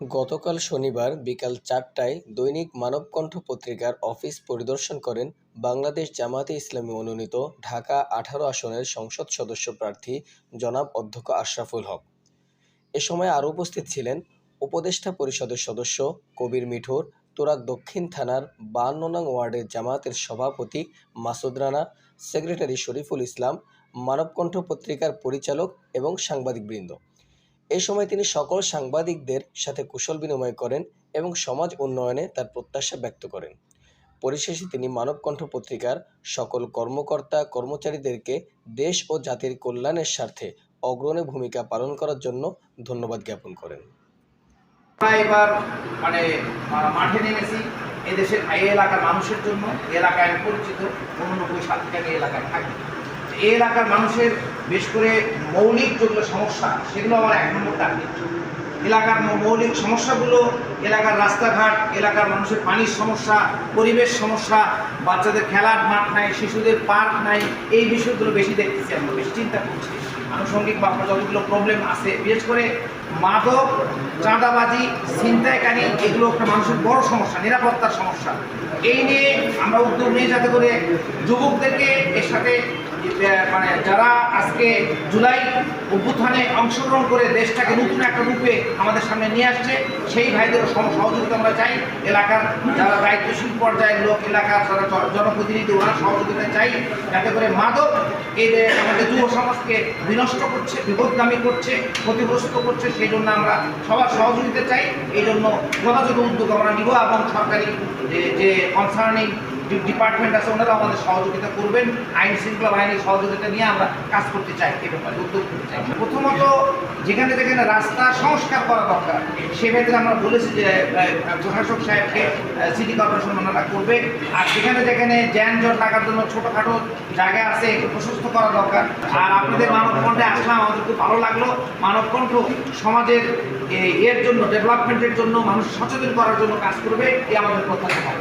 গতকাল শনিবার বিকাল চারটায় দৈনিক মানবকণ্ঠ পত্রিকার অফিস পরিদর্শন করেন বাংলাদেশ জামাতে ইসলামী মনোনীত ঢাকা আঠারো আসনের সংসদ সদস্য প্রার্থী জনাব অধ্যক্ষ আশরাফুল হক। এ সময় আরও উপস্থিত ছিলেন উপদেষ্টা পরিষদের সদস্য কবির মিঠুর, তুরাগ দক্ষিণ থানার বান্ন নং ওয়ার্ডের জামাতের সভাপতি মাসুদ রানা, সেক্রেটারি শরীফুল ইসলাম, মানবকণ্ঠ পত্রিকার পরিচালক এবং সাংবাদিকবৃন্দ। এ সময় তিনি সকল সাংবাদিকদের সাথে কুশল বিনিময় করেন এবং সমাজ উন্নয়নে তার প্রত্যাশা ব্যক্ত করেন। পরিশেষে তিনি মানবকণ্ঠ পত্রিকার সকল কর্মকর্তা কর্মচারীদেরকে দেশ ও জাতির কল্যাণের স্বার্থে অগ্রণী ভূমিকা পালন করার জন্য ধন্যবাদ জ্ঞাপন করেন। এবার মানে মাঠে নেমেছি এদেশের এই এলাকার মানুষের জন্য। এলাকায় পরিচিত উননব্বই সাল থেকে এলাকায় থাকি। এলাকার মানুষের বেশ করে মৌলিক যেগুলো সমস্যা, সেগুলো আমার এক নম্বর টার্গেট এলাকার মৌলিক সমস্যাগুলো, এলাকার রাস্তাঘাট, এলাকার মানুষের পানির সমস্যা, পরিবেশ সমস্যা, বাচ্চাদের খেলার মাঠ নাই, শিশুদের পার্ক নাই, এই বিষয়গুলো বেশি দেখতেছি আমরা, বেশি চিন্তা করছি। আনুষঙ্গিক বা যতগুলো প্রবলেম আছে, বিশেষ করে মাদক, চাঁদাবাজি, ছিনতাইকারী, এগুলো একটা মানুষের বড় সমস্যা, নিরাপত্তার সমস্যা। এই নিয়ে আমরা উদ্যোগ নিয়ে যাতে করে যুবকদেরকে এর সাথে মানে যারা আজকে জুলাই অভ্যুত্থানে অংশগ্রহণ করে দেশটাকে নতুন একটা রূপে আমাদের সামনে নিয়ে আসছে, সেই ভাইদেরও সম সহযোগিতা আমরা চাই। এলাকার যারা দায়িত্বশীল পর্যায়ের লোক, এলাকার যারা জনপ্রতিনিধি, ওরা সহযোগিতা চাই। যাতে করে মাদক এই আমাদের যুব সমাজকে বিনষ্ট করছে, বিপদগামী করছে, ক্ষতিগ্রস্ত করছে, সেই জন্য আমরা সবার সহযোগিতা চাই। এই জন্য যথাযথ উদ্যোগ আমরা নিব এবং সরকারি যে কনসার্নিং ডিপার্টমেন্ট আছে ওনারা আমাদের সহযোগিতা করবেন। আইন শৃঙ্খলা বাহিনীর সহযোগিতা নিয়ে আমরা কাজ করতে চাই, এ ব্যাপারে উদ্যোগ করতে চাই। প্রথমত, যেখানে যেখানে রাস্তা সংস্কার করা দরকার সেক্ষেত্রে আমরা বলেছি যে প্রশাসক সাহেবকে সিটি কর্পোরেশন ওনারা করবে। আর সেখানে যেখানে যানজট লাগার জন্য ছোটোখাটো জায়গা আছে একটু প্রশস্ত করা দরকার। আর আপনাদের মানবকণ্ঠে আসলাম আমাদের খুব ভালো লাগল। মানবকণ্ঠ সমাজের, এ- এর জন্য ডেভেলপমেন্টের জন্য মানুষ সচেতন করার জন্য কাজ করবে এই আমাদের প্রত্যাশা। হয়